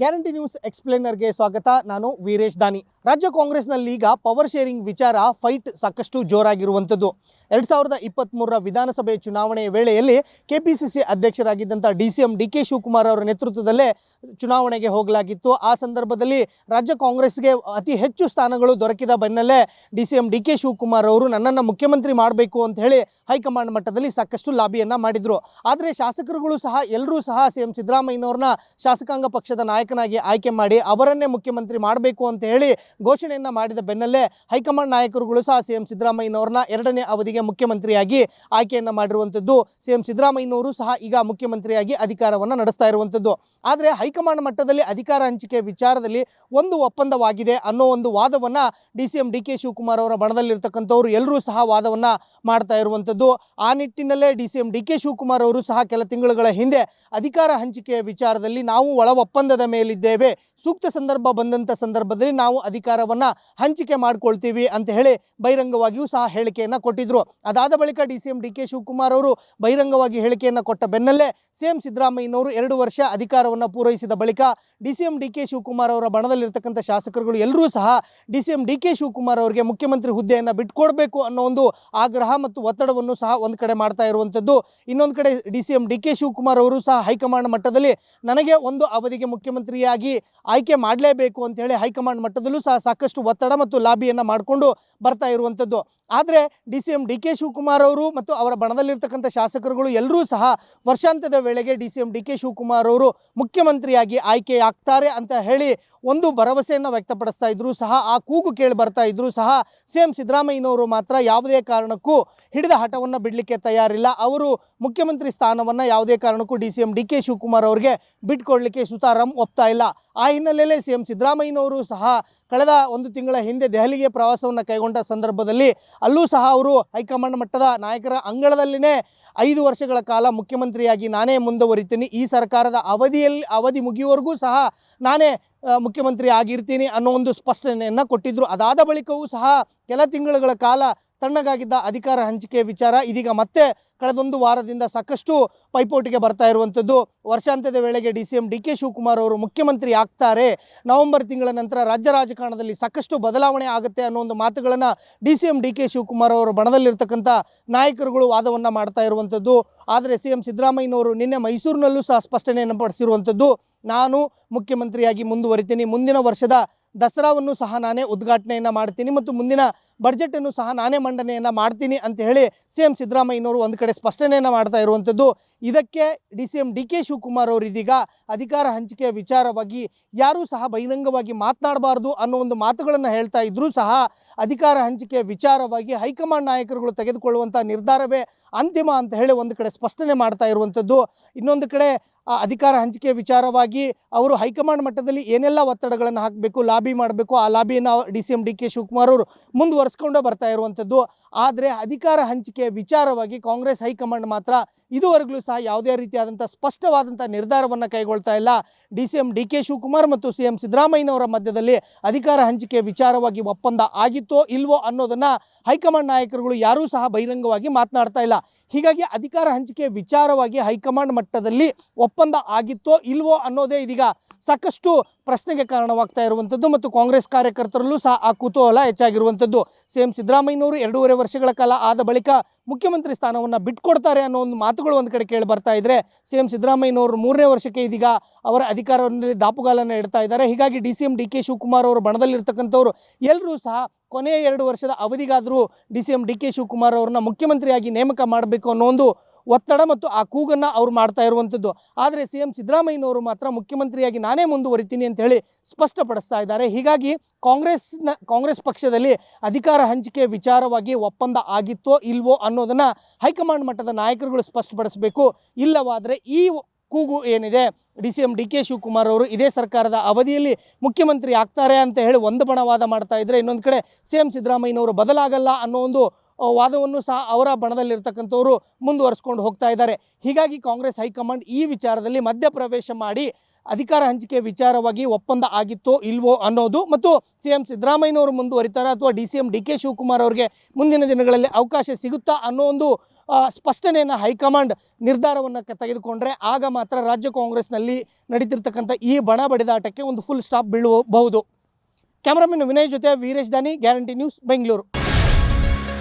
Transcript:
Guarantee news ಎಕ್ಸ್ಪ್ಲೇನರ್ಗೆ ಸ್ವಾಗತ. ನಾನು ವೀರೇಶ್ ದಾನಿ. ರಾಜ್ಯ ಕಾಂಗ್ರೆಸ್ನಲ್ಲಿ ಈಗ ಪವರ್ ಶೇರಿಂಗ್ ವಿಚಾರ, ಫೈಟ್ ಸಾಕಷ್ಟು ಜೋರಾಗಿರುವಂಥದ್ದು. ಎರಡ್ ಸಾವಿರದ ಇಪ್ಪತ್ತ್ಮೂರರ ವಿಧಾನಸಭೆ ಚುನಾವಣೆಯ ವೇಳೆಯಲ್ಲಿ KPCC ಅಧ್ಯಕ್ಷರಾಗಿದ್ದಂಥ D C M D K Shivakumar ಅವರ ನೇತೃತ್ವದಲ್ಲೇ ಚುನಾವಣೆಗೆ ಹೋಗಲಾಗಿತ್ತು. ಆ ಸಂದರ್ಭದಲ್ಲಿ ರಾಜ್ಯ ಕಾಂಗ್ರೆಸ್ಗೆ ಅತಿ ಹೆಚ್ಚು ಸ್ಥಾನಗಳು ದೊರಕಿದ ಬೆನ್ನಲ್ಲೇ D C M D K Shivakumar ಅವರು ನನ್ನನ್ನು ಮುಖ್ಯಮಂತ್ರಿ ಮಾಡಬೇಕು ಅಂತ ಹೇಳಿ ಹೈಕಮಾಂಡ್ ಮಟ್ಟದಲ್ಲಿ ಸಾಕಷ್ಟು ಲಾಬಿಯನ್ನ ಮಾಡಿದರು. ಆದರೆ ಶಾಸಕರುಗಳು ಸಹ ಎಲ್ಲರೂ ಸಹ ಸಿ ಎಂ ಸಿದ್ದರಾಮಯ್ಯನವ್ರನ್ನ ಶಾಸಕಾಂಗ ಪಕ್ಷದ ನಾಯಕನಾಗಿ ಆಯ್ಕೆ ಮಾಡಿ ಅವರನ್ನೇ ಮುಖ್ಯಮಂತ್ರಿ ಮಾಡಬೇಕು ಅಂತ ಹೇಳಿ ಘೋಷಣೆಯನ್ನ ಮಾಡಿದ ಬೆನ್ನಲ್ಲೇ ಹೈಕಮಾಂಡ್ ನಾಯಕರುಗಳು ಸಹ ಸಿ ಎಂ ಸಿದ್ದರಾಮಯ್ಯನವ್ರನ್ನ ಎರಡನೇ ಅವಧಿಗೆ ಮುಖ್ಯಮಂತ್ರಿಯಾಗಿ ಆಯ್ಕೆಯನ್ನ ಮಾಡಿರುವಂಥದ್ದು. ಸಿ ಎಂ ಸಿದ್ದರಾಮಯ್ಯನವರು ಸಹ ಈಗ ಮುಖ್ಯಮಂತ್ರಿಯಾಗಿ ಅಧಿಕಾರವನ್ನು ನಡೆಸ್ತಾ ಇರುವಂಥದ್ದು. ಆದರೆ ಹೈಕಮಾಂಡ್ ಮಟ್ಟದಲ್ಲಿ ಅಧಿಕಾರ ಹಂಚಿಕೆ ವಿಚಾರದಲ್ಲಿ ಒಂದು ಒಪ್ಪಂದವಾಗಿದೆ ಅನ್ನೋ ಒಂದು ವಾದವನ್ನ D C M D K Shivakumar ಅವರ ಬಣದಲ್ಲಿರ್ತಕ್ಕಂಥವ್ರು ಎಲ್ಲರೂ ಸಹ ವಾದವನ್ನ ಮಾಡ್ತಾ ಇರುವಂಥದ್ದು. ಆ ನಿಟ್ಟಿನಲ್ಲೇ D C M D K Shivakumar ಅವರು ಸಹ ಕೆಲ ತಿಂಗಳುಗಳ ಹಿಂದೆ ಅಧಿಕಾರ ಹಂಚಿಕೆಯ ವಿಚಾರದಲ್ಲಿ ನಾವು ಒಳ ಒಪ್ಪಂದದ ಮೇಲಿದ್ದೇವೆ. ಸೂಕ್ತ ಸಂದರ್ಭ ಬಂದಂಥ ಸಂದರ್ಭದಲ್ಲಿ ನಾವು ಅಧಿಕಾರವನ್ನ ಹಂಚಿಕೆ ಮಾಡ್ಕೊಳ್ತೀವಿ ಅಂತ ಹೇಳಿ ಬಹಿರಂಗವಾಗಿಯೂ ಸಹ ಹೇಳಿಕೆಯನ್ನ ಕೊಟ್ಟಿದ್ರು. ಅದಾದ ಬಳಿಕ D C M D K Shivakumar ಅವರು ಬಹಿರಂಗವಾಗಿ ಹೇಳಿಕೆಯನ್ನ ಕೊಟ್ಟ ಬೆನ್ನಲ್ಲೇ ಸಿ ಎಂ ಸಿದ್ದರಾಮಯ್ಯನವರು ಎರಡು ವರ್ಷ ಅಧಿಕಾರವನ್ನು ಪೂರೈಸಿದ ಬಳಿಕ D C M D K Shivakumar ಅವರ ಬಣದಲ್ಲಿರ್ತಕ್ಕಂಥ ಶಾಸಕರುಗಳು ಎಲ್ಲರೂ ಸಹ D C M D K Shivakumar ಅವರಿಗೆ ಮುಖ್ಯಮಂತ್ರಿ ಹುದ್ದೆಯನ್ನು ಬಿಟ್ಕೊಡ್ಬೇಕು ಅನ್ನೋ ಒಂದು ಆಗ್ರಹ ಮತ್ತು ಒತ್ತಡವನ್ನು ಸಹ ಒಂದು ಕಡೆ ಮಾಡ್ತಾ ಇರುವಂಥದ್ದು ಇನ್ನೊಂದು ಕಡೆ D C M D K Shivakumar ಅವರು ಸಹ ಹೈಕಮಾಂಡ್ ಮಟ್ಟದಲ್ಲಿ ನನಗೆ ಒಂದು ಅವಧಿಗೆ ಮುಖ್ಯಮಂತ್ರಿಯಾಗಿ ಆಯ್ಕೆ ಮಾಡಲೇಬೇಕು ಅಂತ ಹೇಳಿ ಹೈಕಮಾಂಡ್ ಮಟ್ಟದಲ್ಲೂ ಸಹ ಸಾಕಷ್ಟು ಒತ್ತಡ ಮತ್ತು ಲಾಬಿಯನ್ನು ಮಾಡಿಕೊಂಡು ಬರ್ತಾ ಇರುವಂಥದ್ದು. ಆದರೆ D C M D K Shivakumar ಅವರು ಮತ್ತು ಅವರ ಬಣದಲ್ಲಿರ್ತಕ್ಕಂಥ ಶಾಸಕರುಗಳು ಎಲ್ಲರೂ ಸಹ ವರ್ಷಾಂತ್ಯದ ವೇಳೆಗೆ D C M D K Shivakumar ಅವರು ಮುಖ್ಯಮಂತ್ರಿಯಾಗಿ ಆಯ್ಕೆಯಾಗ್ತಾರೆ ಅಂತ ಹೇಳಿ ಒಂದು ಭರವಸೆಯನ್ನು ವ್ಯಕ್ತಪಡಿಸ್ತಾ ಇದ್ರು ಸಹ, ಆ ಕೂಗು ಕೇಳಿ ಬರ್ತಾ ಇದ್ರು ಸಹ, ಸಿ ಎಂ ಸಿದ್ದರಾಮಯ್ಯನವರು ಮಾತ್ರ ಯಾವುದೇ ಕಾರಣಕ್ಕೂ ಹಿಡಿದ ಹಠವನ್ನು ಬಿಡಲಿಕ್ಕೆ ತಯಾರಿಲ್ಲ. ಅವರು ಮುಖ್ಯಮಂತ್ರಿ ಸ್ಥಾನವನ್ನು ಯಾವುದೇ ಕಾರಣಕ್ಕೂ D C M D K Shivakumar ಅವರಿಗೆ ಬಿಟ್ಕೊಡ್ಲಿಕ್ಕೆ ಸುತಾರಾಮ್ ಒಪ್ತಾ ಇಲ್ಲ. ಆ ಹಿನ್ನೆಲೆಯಲ್ಲೇ ಸಿ ಎಂ ಸಿದ್ದರಾಮಯ್ಯನವರು ಸಹ ಕಳೆದ ಒಂದು ತಿಂಗಳ ಹಿಂದೆ ದೆಹಲಿಗೆ ಪ್ರವಾಸವನ್ನು ಕೈಗೊಂಡ ಸಂದರ್ಭದಲ್ಲಿ ಅಲ್ಲೂ ಸಹ ಅವರು ಹೈಕಮಾಂಡ್ ಮಟ್ಟದ ನಾಯಕರ ಅಂಗಳದಲ್ಲಿನೇ ಐದು ವರ್ಷಗಳ ಕಾಲ ಮುಖ್ಯಮಂತ್ರಿಯಾಗಿ ನಾನೇ ಮುಂದುವರಿತೀನಿ. ಈ ಸರ್ಕಾರದ ಅವಧಿಯಲ್ಲಿ ಅವಧಿ ಮುಗಿಯುವವರೆಗೂ ಸಹ ನಾನೇ ಮುಖ್ಯಮಂತ್ರಿ ಆಗಿರ್ತೀನಿ ಅನ್ನೋ ಒಂದು ಸ್ಪಷ್ಟನೆಯನ್ನು ಕೊಟ್ಟಿದ್ದರು ಅದಾದ ಬಳಿಕವೂ ಸಹ ಕೆಲ ತಿಂಗಳುಗಳ ಕಾಲ ತಣ್ಣಗಾಗಿದ್ದ ಅಧಿಕಾರ ಹಂಚಿಕೆ ವಿಚಾರ ಇದೀಗ ಮತ್ತೆ ಕಳೆದೊಂದು ವಾರದಿಂದ ಸಾಕಷ್ಟು ಪೈಪೋಟಿಗೆ ಬರ್ತಾ ಇರುವಂಥದ್ದು. ವರ್ಷಾಂತ್ಯದ ವೇಳೆಗೆ D C M D K Shivakumar ಅವರು ಮುಖ್ಯಮಂತ್ರಿ ಆಗ್ತಾರೆ. ನವೆಂಬರ್ ತಿಂಗಳ ನಂತರ ರಾಜ್ಯ ರಾಜಕಾರಣದಲ್ಲಿ ಸಾಕಷ್ಟು ಬದಲಾವಣೆ ಆಗುತ್ತೆ ಅನ್ನೋ ಒಂದು ಮಾತುಗಳನ್ನು D C M D K Shivakumar ಅವರು ಬಣದಲ್ಲಿರ್ತಕ್ಕಂಥ ನಾಯಕರುಗಳು ವಾದವನ್ನು ಮಾಡ್ತಾ ಇರುವಂಥದ್ದು. ಆದರೆ ಸಿ ಎಂ ಸಿದ್ದರಾಮಯ್ಯನವರು ನಿನ್ನೆ ಮೈಸೂರಿನಲ್ಲೂ ಸಹ ಸ್ಪಷ್ಟನೆಯನ್ನು ಪಡಿಸಿರುವಂಥದ್ದು. ನಾನು ಮುಖ್ಯಮಂತ್ರಿಯಾಗಿ ಮುಂದುವರಿತೀನಿ. ಮುಂದಿನ ವರ್ಷದ ದಸರಾವನ್ನು ಸಹ ನಾನೇ ಉದ್ಘಾಟನೆಯನ್ನು ಮಾಡ್ತೀನಿ ಮತ್ತು ಮುಂದಿನ ಬಡ್ಜೆಟನ್ನು ಸಹ ನಾನೇ ಮಂಡನೆಯನ್ನು ಮಾಡ್ತೀನಿ ಅಂತ ಹೇಳಿ ಸಿ ಎಂ ಸಿದ್ದರಾಮಯ್ಯನವರು ಒಂದು ಕಡೆ ಸ್ಪಷ್ಟನೆಯನ್ನು ಮಾಡ್ತಾ ಇರುವಂಥದ್ದು ಇದಕ್ಕೆ D C M D K Shivakumar ಅವರು ಇದೀಗ ಅಧಿಕಾರ ಹಂಚಿಕೆಯ ವಿಚಾರವಾಗಿ ಯಾರೂ ಸಹ ಬಹಿರಂಗವಾಗಿ ಮಾತನಾಡಬಾರ್ದು ಅನ್ನೋ ಒಂದು ಮಾತುಗಳನ್ನು ಹೇಳ್ತಾ ಇದ್ರೂ ಸಹ ಅಧಿಕಾರ ಹಂಚಿಕೆಯ ವಿಚಾರವಾಗಿ ಹೈಕಮಾಂಡ್ ನಾಯಕರುಗಳು ತೆಗೆದುಕೊಳ್ಳುವಂಥ ನಿರ್ಧಾರವೇ ಅಂತಿಮ ಅಂತ ಹೇಳಿ ಒಂದು ಕಡೆ ಸ್ಪಷ್ಟನೆ ಮಾಡ್ತಾ ಇರುವಂಥದ್ದು ಇನ್ನೊಂದು ಕಡೆ ಅಧಿಕಾರ ಹಂಚಿಕೆ ವಿಚಾರವಾಗಿ ಅವರು ಹೈಕಮಾಂಡ್ ಮಟ್ಟದಲ್ಲಿ ಏನೆಲ್ಲ ಒತ್ತಡಗಳನ್ನು ಹಾಕಬೇಕು, ಲಾಬಿ ಮಾಡಬೇಕು, ಆ ಲಾಬಿಯನ್ನು D C M D K Shivakumar ಅವರು ಮುಂದುವರಿಸ್ಕೊಂಡೇ ಬರ್ತಾ ಇರುವಂಥದ್ದು. ಆದರೆ ಅಧಿಕಾರ ಹಂಚಿಕೆ ವಿಚಾರವಾಗಿ ಕಾಂಗ್ರೆಸ್ ಹೈಕಮಾಂಡ್ ಮಾತ್ರ ಇದುವರೆಗೂ ಸಹ ಯಾವುದೇ ರೀತಿಯಾದಂಥ ಸ್ಪಷ್ಟವಾದಂಥ ನಿರ್ಧಾರವನ್ನು ಕೈಗೊಳ್ತಾ ಇಲ್ಲ. D C M D K Shivakumar ಮತ್ತು ಸಿ ಎಂ ಸಿದ್ದರಾಮಯ್ಯನವರ ಮಧ್ಯದಲ್ಲಿ ಅಧಿಕಾರ ಹಂಚಿಕೆ ವಿಚಾರವಾಗಿ ಒಪ್ಪಂದ ಆಗಿತ್ತೋ ಇಲ್ವೋ ಅನ್ನೋದನ್ನು ಹೈಕಮಾಂಡ್ ನಾಯಕರುಗಳು ಯಾರೂ ಸಹ ಬಹಿರಂಗವಾಗಿ ಮಾತನಾಡ್ತಾ ಇಲ್ಲ. ಹೀಗಾಗಿ ಅಧಿಕಾರ ಹಂಚಿಕೆ ವಿಚಾರವಾಗಿ ಹೈಕಮಾಂಡ್ ಮಟ್ಟದಲ್ಲಿ ಒಪ್ಪಂದ ಆಗಿತ್ತೋ ಇಲ್ವೋ ಅನ್ನೋದೇ ಇದೀಗ ಸಾಕಷ್ಟು ಪ್ರಶ್ನೆಗೆ ಕಾರಣವಾಗ್ತಾ ಇರುವಂಥದ್ದು ಮತ್ತು ಕಾಂಗ್ರೆಸ್ ಕಾರ್ಯಕರ್ತರಲ್ಲೂ ಸಹ ಆ ಕುತೂಹಲ ಹೆಚ್ಚಾಗಿರುವಂಥದ್ದು. ಸಿ ಎಂ ಸಿದ್ದರಾಮಯ್ಯನವರು ಎರಡೂವರೆ ವರ್ಷಗಳ ಕಾಲ ಆದ ಬಳಿಕ ಮುಖ್ಯಮಂತ್ರಿ ಸ್ಥಾನವನ್ನು ಬಿಟ್ಕೊಡ್ತಾರೆ ಅನ್ನೋ ಒಂದು ಮಾತುಗಳು ಒಂದು ಕಡೆ ಕೇಳಿ ಬರ್ತಾ ಇದ್ರೆ ಸಿ ಎಂ ಸಿದ್ದರಾಮಯ್ಯನವರು ಮೂರನೇ ವರ್ಷಕ್ಕೆ ಇದೀಗ ಅವರ ಅಧಿಕಾರದಲ್ಲಿ ದಾಪುಗಾಲನ್ನು ಇಡ್ತಾ ಇದ್ದಾರೆ. ಹೀಗಾಗಿ D C M D K Shivakumar ಅವರ ಬಣದಲ್ಲಿರ್ತಕ್ಕಂಥವ್ರು ಎಲ್ಲರೂ ಸಹ ಕೊನೆಯ ಎರಡು ವರ್ಷದ ಅವಧಿಗಾದರೂ D C M D K Shivakumar ಅವ್ರನ್ನ ಮುಖ್ಯಮಂತ್ರಿಯಾಗಿ ನೇಮಕ ಮಾಡಬೇಕು ಅನ್ನೋ ಒಂದು ಒತ್ತಡ ಮತ್ತು ಆ ಕೂಗನ್ನು ಅವ್ರು ಮಾಡ್ತಾ ಇರುವಂಥದ್ದು. ಆದರೆ ಸಿ ಎಂ ಸಿದ್ದರಾಮಯ್ಯನವರು ಮಾತ್ರ ಮುಖ್ಯಮಂತ್ರಿಯಾಗಿ ನಾನೇ ಮುಂದುವರಿತೀನಿ ಅಂತ ಹೇಳಿ ಸ್ಪಷ್ಟಪಡಿಸ್ತಾ ಇದ್ದಾರೆ. ಹೀಗಾಗಿ ಕಾಂಗ್ರೆಸ್ನ, ಕಾಂಗ್ರೆಸ್ ಪಕ್ಷದಲ್ಲಿ ಅಧಿಕಾರ ಹಂಚಿಕೆ ವಿಚಾರವಾಗಿ ಒಪ್ಪಂದ ಆಗಿತ್ತೋ ಇಲ್ವೋ ಅನ್ನೋದನ್ನು ಹೈಕಮಾಂಡ್ ಮಟ್ಟದ ನಾಯಕರುಗಳು ಸ್ಪಷ್ಟಪಡಿಸಬೇಕು. ಇಲ್ಲವಾದರೆ ಈ ಕೂಗು ಏನಿದೆ? D C M D K Shivakumar ಅವರು ಇದೇ ಸರ್ಕಾರದ ಅವಧಿಯಲ್ಲಿ ಮುಖ್ಯಮಂತ್ರಿ ಆಗ್ತಾರೆ ಅಂತ ಹೇಳಿ ಒಂದು ಬಣವಾದ ಮಾಡ್ತಾ ಇದ್ದರೆ ಇನ್ನೊಂದು ಕಡೆ ಸಿ ಎಂ ಸಿದ್ದರಾಮಯ್ಯನವರು ಬದಲಾಗಲ್ಲ ಅನ್ನೋ ಒಂದು ವಾದವನ್ನು ಸಹ ಅವರ ಬಣದಲ್ಲಿರ್ತಕ್ಕಂಥವರು ಮುಂದುವರಿಸ್ಕೊಂಡು ಹೋಗ್ತಾ ಇದ್ದಾರೆ. ಹೀಗಾಗಿ ಕಾಂಗ್ರೆಸ್ ಹೈಕಮಾಂಡ್ ಈ ವಿಚಾರದಲ್ಲಿ ಮಧ್ಯಪ್ರವೇಶ ಮಾಡಿ ಅಧಿಕಾರ ಹಂಚಿಕೆ ವಿಚಾರವಾಗಿ ಒಪ್ಪಂದ ಆಗಿತ್ತೋ ಇಲ್ವೋ ಅನ್ನೋದು ಮತ್ತು ಸಿ ಎಂ ಸಿದ್ದರಾಮಯ್ಯನವರು ಮುಂದುವರಿತಾರೆ ಅಥವಾ D C M D K Shivakumar ಅವರಿಗೆ ಮುಂದಿನ ದಿನಗಳಲ್ಲಿ ಅವಕಾಶ ಸಿಗುತ್ತಾ ಅನ್ನೋ ಒಂದು ಸ್ಪಷ್ಟನೆಯನ್ನು ಹೈಕಮಾಂಡ್ ನಿರ್ಧಾರವನ್ನು ತೆಗೆದುಕೊಂಡ್ರೆ ಆಗ ಮಾತ್ರ ರಾಜ್ಯ ಕಾಂಗ್ರೆಸ್ನಲ್ಲಿ ನಡೀತಿರ್ತಕ್ಕಂಥ ಈ ಬಣ ಬಡಿದಾಟಕ್ಕೆ ಒಂದು ಫುಲ್ ಸ್ಟಾಪ್ ಬೀಳಬಹುದು ಕ್ಯಾಮರಾಮನ್ ವಿನಯ್ ಜೊತೆ Veeresh Dani, guarantee news, Bengaluru.